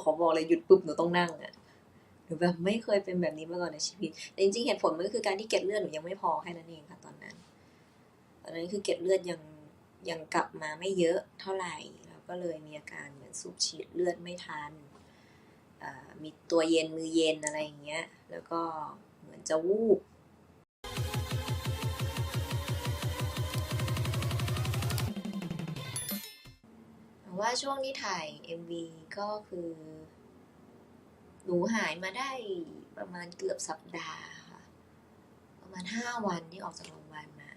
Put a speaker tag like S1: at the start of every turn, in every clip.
S1: เขาบอกเลยหยุดปุ๊บหนูต้องนั่งอะหนูแบบไม่เคยเป็นแบบนี้มาก่อนในชีวิตแต่จริงๆเหตุผลมันก็คือการที่เก็ดเลือดหนูยังไม่พอแค่นั้นเองค่ะตอนนั้น ตอนนั้นคือเก็ดเลือดยังยังกลับมาไม่เยอะเท่าไหร่แล้วก็เลยมีอาการเหมือนสูบฉีดเลือดไม่ทันอ่ามีตัวเย็นมือเย็นอะไรอย่างเงี้ย แล้วก็เหมือนจะวูบ ว่าช่วงที่ถ่าย MV ก็คือ หนูหายมาได้ประมาณเกือบสัปดาห์ค่ะ ประมาณห้าวันที่ออกจากโรงพยาบาลมา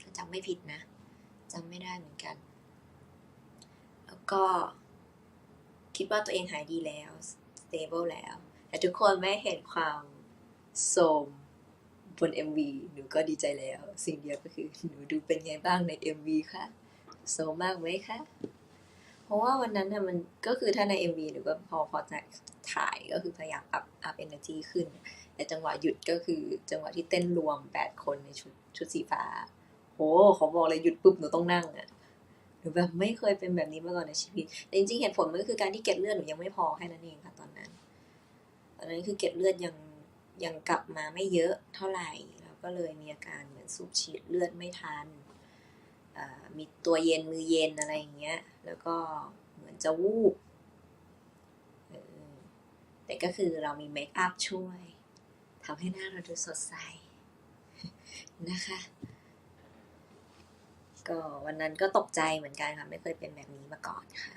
S1: ถ้าจำไม่ผิดนะจำไม่ได้เหมือนกัน แล้วก็คิดว่าตัวเองหายดีแล้ว stable แล้ว แต่ทุกคนไม่เห็นความโสมบน MV หนูก็ดีใจแล้ว สิ่งเดียวก็คือ หนูดูเป็นไงบ้างใน MV คะโสมมากไหมคะ เพราะว่าวันนั้นน่ะมันก็คือถ้าใน MV หนูก็พอพอจะถ่ายก็คือพยายามอัพอัพเอเนอร์จีขึ้น แต่จังหวะหยุดก็คือจังหวะที่เต้นรวม8คนในชุดชุดสีฟ้าโอ้เขาบอกเลยหยุดปุ๊บหนูต้องนั่งอะหนูแบบไม่เคยเป็นแบบนี้มาก่อนในชีวิตแต่จริงๆเหตุผลมันก็คือการที่เกล็ดเลือดหนูยังไม่พอแค่นั้นเองค่ะตอนนั้น ตอนนั้นคือเกล็ดเลือดยังยังกลับมาไม่เยอะเท่าไหร่แล้วก็เลยมีอาการเหมือนสูบฉีดเลือดไม่ทัน มีตัวเย็นมือเย็นอะไรอย่างเงี้ย แล้วก็เหมือนจะวูบแต่ก็คือเรามีเมคอัพช่วยทำให้หน้าเราดูสดใสนะคะ ก็วันนั้นก็ตกใจเหมือนกันค่ะ ไม่เคยเป็นแบบนี้มาก่อนค่ะ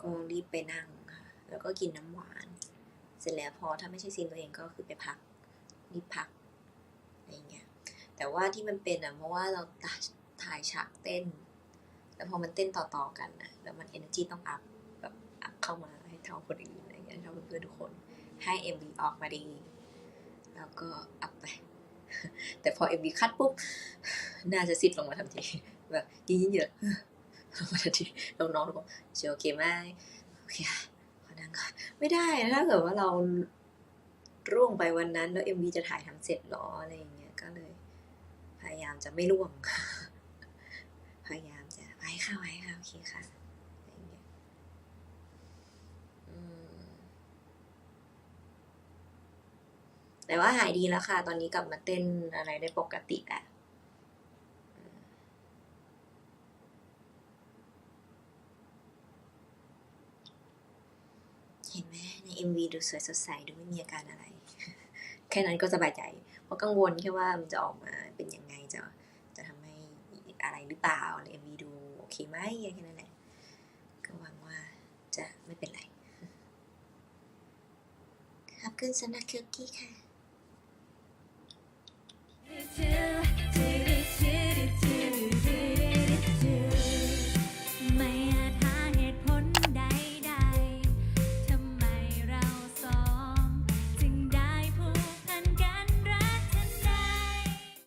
S1: ก็รีบไปนั่งค่ะ แล้วก็กินน้ำหวาน เสร็จแล้วพอถ้าไม่ใช่ซีนตัวเองก็คือไปพักรีบพัก อะไรเงี้ยแต่ว่าที่มันเป็นอะเพราะว่าเราถ่ายฉากเต้น แล้วพอมันเต้นต่อๆกันนะแล้วมัน energy ต้องอัพแบบอัพเข้ามาให้เท่าคนอื่นอะไรอย่างเงี้ยเท่าเพื่อนๆทุกคนให้ MV ออกมาดี แล้วก็อัพไป แต่พอ MV คัดปุ๊บน่าจะซิดลงมาทันทีแบบยิ่งเยอะลงมาทันทีน้องๆทุกคนเชียวโอเคไหมโอเคค่ะขอนั่งก่อนไม่ได้ถ้าเกิดว่าเรา ร่วงไปวันนั้น แล้ว MV จะถ่ายทำเสร็จหรออะไรอย่างเงี้ยก็เลย พยายามจะไม่ร่วง พยายามจะไว้ค่ะไว้ค่ะโอเคค่ะอะไรอย่างเงี้ยแต่ว่าหายดีแล้วค่ะ ตอนนี้กลับมาเต้นอะไรได้ปกติแล้วอืมเห็นไหมใน MV ดูสวยสดใสดูไม่มีอาการอะไร แค่นั้นก็สบายใจ เพราะกังวลแค่ว่ามันจะออกมาเป็นยังไงจะจะทำให้อะไรหรือเปล่าใน MV ดูโอเคไหมแค่นั้นแหละก็หวังว่าจะไม่เป็นไรขอบคุณสำหรับคุกกี้ค่ะ